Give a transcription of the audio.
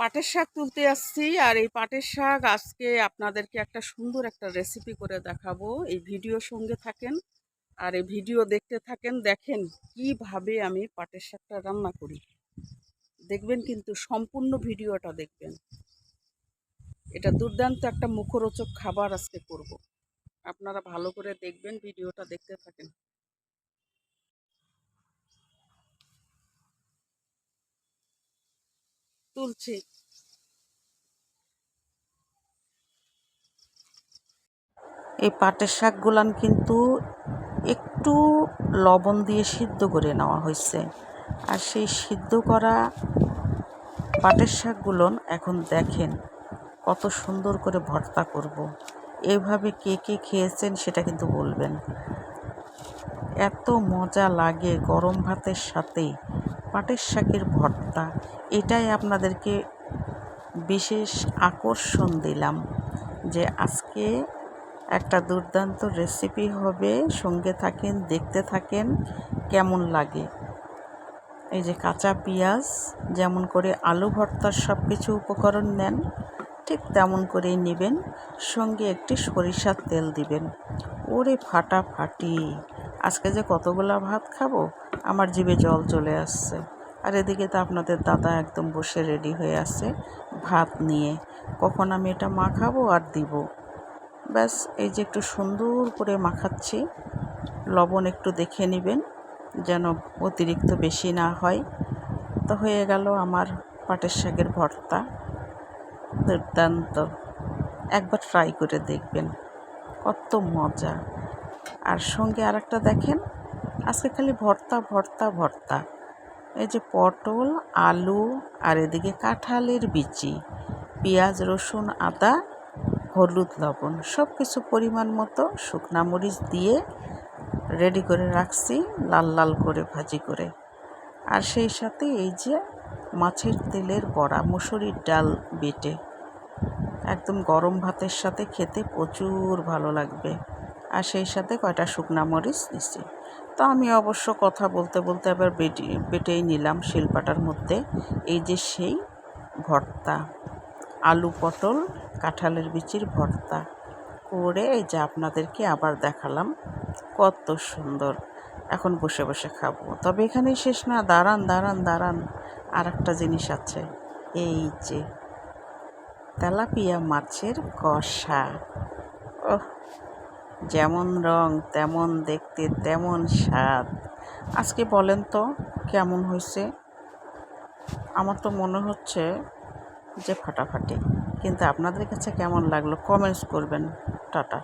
পাটের শাক তুলতে আসছি আর এই পাটের শাক আজকে আপনাদেরকে একটা সুন্দর একটা রেসিপি করে দেখাবো। এই ভিডিও সঙ্গে থাকেন আর এই ভিডিও দেখতে থাকেন, দেখেন কীভাবে আমি পাটের শাকটা রান্না করি। দেখবেন কিন্তু সম্পূর্ণ ভিডিওটা দেখবেন। এটা দুর্দান্ত একটা মুখরোচক খাবার আজকে করব। আপনারা ভালো করে দেখবেন ভিডিওটা দেখতে থাকেন। তুলছি। এই পাটের শাকগুলান কিন্তু একটু লবণ দিয়ে সিদ্ধ করে নেওয়া হয়েছে। আর সেই সিদ্ধ করা পাটের শাকগুলোন এখন দেখেন কত সুন্দর করে ভর্তা করব। এভাবে কে কে খেয়েছেন সেটা কিন্তু বলবেন। এত মজা লাগে গরম ভাতের সাথে। পাটের শাকের ভর্তা, এটাই আপনাদেরকে বিশেষ আকর্ষণ দিলাম যে আজকে একটা দুর্দান্ত রেসিপি হবে। সঙ্গে থাকেন, দেখতে থাকেন, কেমন লাগে। এই যে কাঁচা পেঁয়াজ, যেমন করে আলু ভর্তার সব কিছু উপকরণ নেন, ঠিক তেমন করেই নেবেন। সঙ্গে একটি সরিষার তেল দিবেন। ওরে ফাটাফাটি! আজকে যে কতগুলা ভাত খাব আমার জিভে জল চলে আসছে। আর এদিকে তো আপনাদের দাদা একদম বসে রেডি হয়ে আছে ভাত নিয়ে। কখন আমি এটা মাখাবো আর দিব? ব্যাস, এই যে একটু সুন্দর করে মাখাচ্ছি। লবণ একটু দেখে নেবেন যেন অতিরিক্ত বেশি না হয়। তো হয়ে গেল আমার পাটের শাকের ভর্তা। দুর্দান্ত। একবার ট্রাই করে দেখবেন। কত মজা। আর সঙ্গে আর একটা দেখেন আজকে খালি ভর্তা ভর্তা ভর্তা। এই যে পটল, আলু আর এদিকে কাঁঠালের বিচি, পেঁয়াজ, রসুন, আদা, হলুদ, লবণ সব কিছু পরিমাণ মতো শুকনা মরিচ দিয়ে রেডি করে রাখছি, লাল লাল করে ভাজি করে। আর সেই সাথে এই যে মাছের তেলের বড়া, মুসুরির ডাল বেটে। একদম গরম ভাতের সাথে খেতে প্রচুর ভালো লাগবে। আর সেই সাথে কয়টা শুকনা মরিচ দিছি তো আমি অবশ্য কথা বলতে বলতে আবার বেটে, বেটেই নিলাম শিলপাটার মধ্যে। এই যে সেই ভর্তা, আলু পটল, কাঁঠালের বিচির ভর্তা করে এই যে আপনাদেরকে আবার দেখালাম, কত সুন্দর। এখন বসে বসে খাব। তবে এখানেই শেষ না, দাঁড়ান দাঁড়ান দাঁড়ান। আর একটা জিনিস আছে, এই যে তেলাপিয়া মাছের কষা। ওহ যেমন রং, তেমন দেখতে, তেমন স্বাদ। আজকে বলেন তো, কেমন হয়েছে আমার তো মনে হচ্ছে যে ফাটাফাটি, কিন্তু আপনাদের কাছে কেমন লাগল? কমেন্টস করবেন। টাটা।